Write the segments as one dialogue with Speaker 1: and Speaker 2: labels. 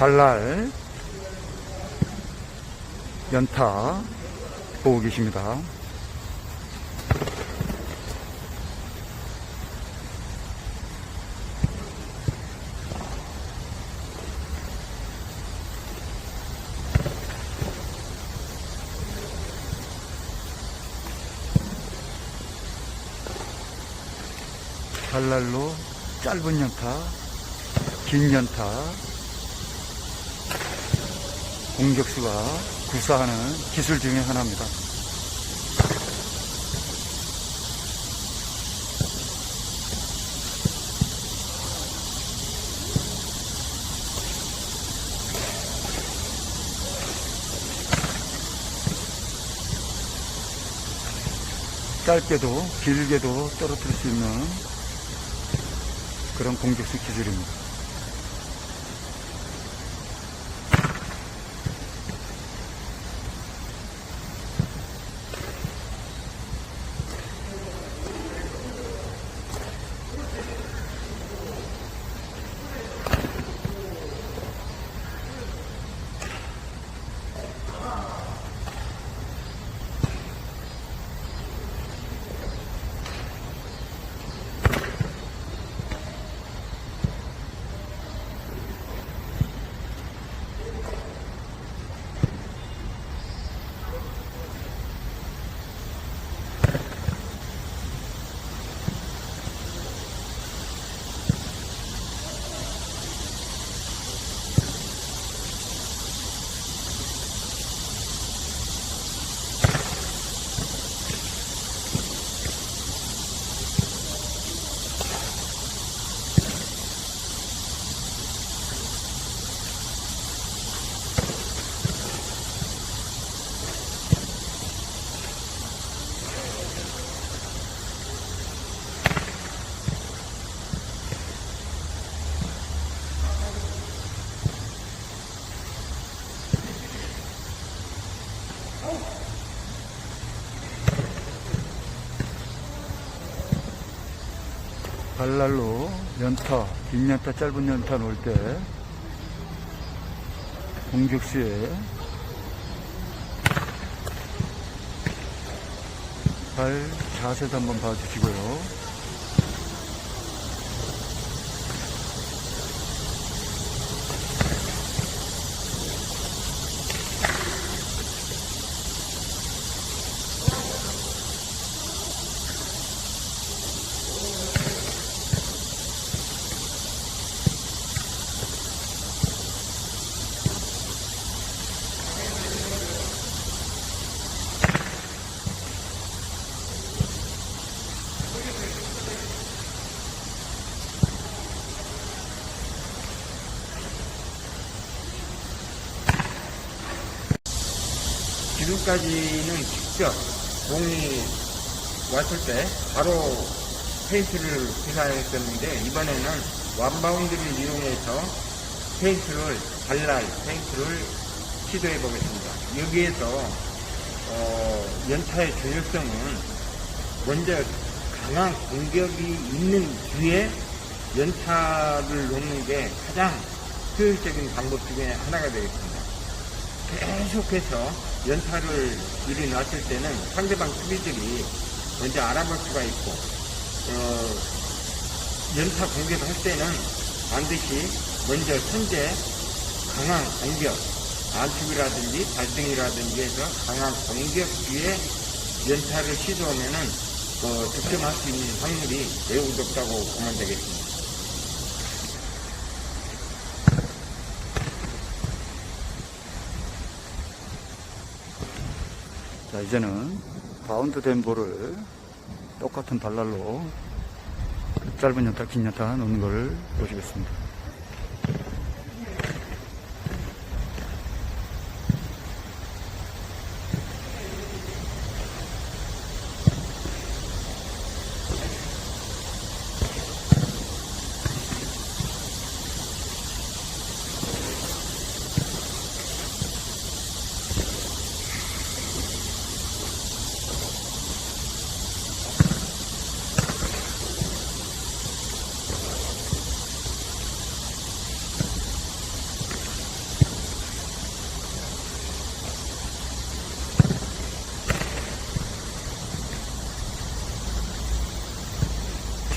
Speaker 1: 발랄 연타 보고 계십니다. 발랄로 짧은 연타, 긴 연타, 공격수가 구사하는 기술 중에 하나입니다. 짧게도 길게도 떨어뜨릴 수 있는 그런 공격수 기술입니다. 발랄로 연타, 긴 연타, 짧은 연타 놓을 때 공격수의 발 자세도 한번 봐주시고요.
Speaker 2: 지금까지는 직접 공이 왔을 때 바로 페인트를 구사했었는데 이번에는 완바운드를 이용해서 페인트를 발랄 페인트를 시도해 보겠습니다. 여기에서 어, 연타의 중요성은 먼저 강한 공격이 있는 뒤에 연타를 놓는 게 가장 효율적인 방법 중에 하나가 되겠습니다. 계속해서 연타를 일어났을 때는 상대방 수비들이 먼저 알아볼 수가 있고 어, 연타 공격을 할 때는 반드시 먼저 현재 강한 공격 안축이라든지 발등이라든지 해서 강한 공격 뒤에 연타를 시도하면은 어, 득점할 수 있는 확률이 매우 높다고 보면 되겠습니다.
Speaker 1: 자, 이제는 바운드 된 볼을 똑같은 발랄로 짧은 연타, 긴 연타 놓는 걸 보시겠습니다.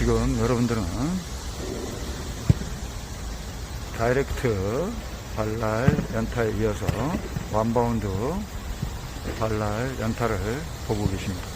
Speaker 1: 지금 여러분들은 다이렉트 발랄 연타에 이어서 완바운드 발랄 연타를 보고 계십니다.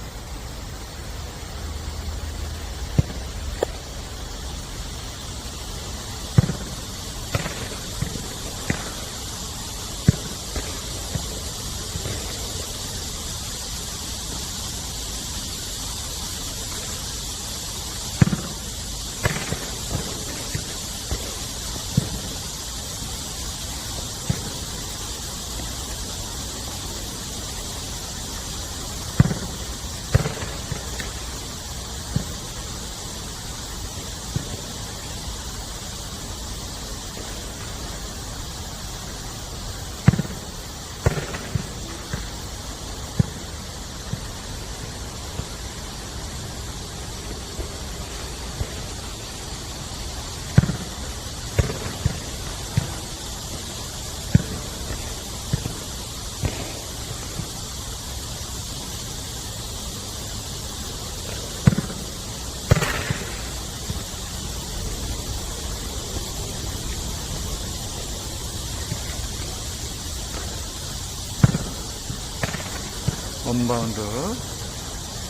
Speaker 1: 원바운드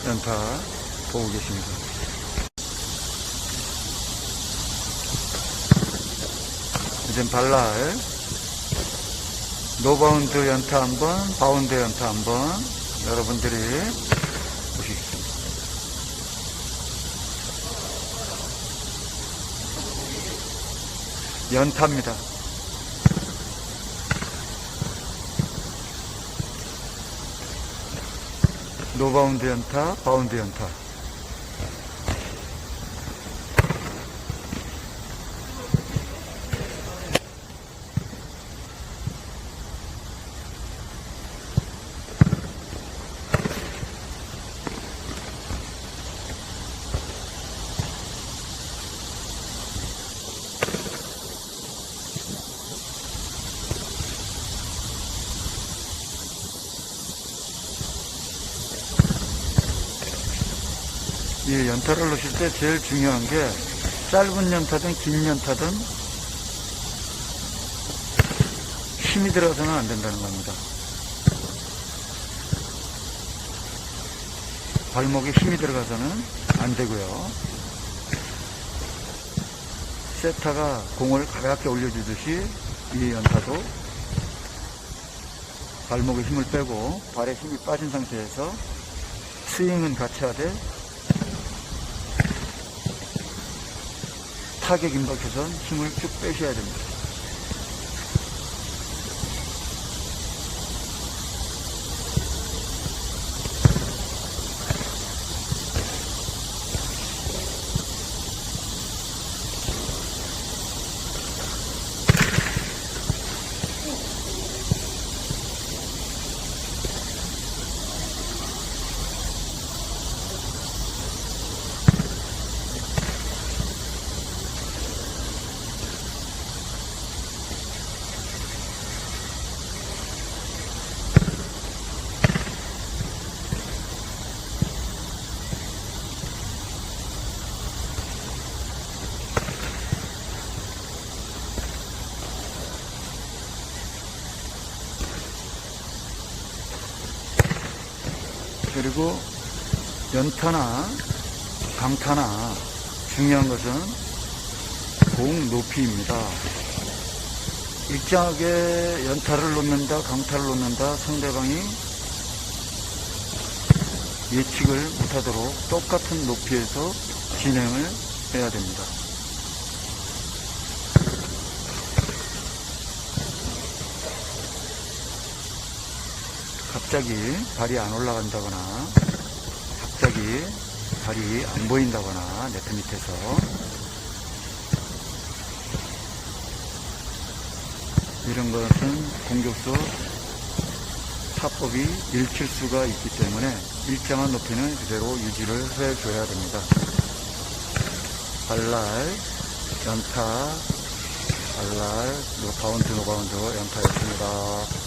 Speaker 1: 연타 보고 계십니다. 이젠 발랄 노바운드 연타 한번 바운드 연타 한번 여러분들이 보시겠습니다. 연타입니다. 노바운드 연타, 바운드 연타. 이 연타를 놓으실 때 제일 중요한 게 짧은 연타든 긴 연타든 힘이 들어가서는 안 된다는 겁니다. 발목에 힘이 들어가서는 안 되고요. 세타가 공을 가볍게 올려주듯이 이 연타도 발목에 힘을 빼고 발에 힘이 빠진 상태에서 스윙은 같이 하되 타격 임박해선 힘을 쭉 빼셔야 됩니다. 그리고 연타나 강타나 중요한 것은 공 높이입니다. 일정하게 연타를 놓는다, 강타를 놓는다 상대방이 예측을 못하도록 똑같은 높이에서 진행을 해야 됩니다. 갑자기 발이 안 올라간다거나 갑자기 발이 안 보인다거나 네트 밑에서 이런 것은 공격수 타법이 읽힐 수가 있기 때문에 일정한 높이는 그대로 유지를 해줘야 됩니다. 발랄, 연타, 발랄, 노 바운드, 노바운드 연타였습니다.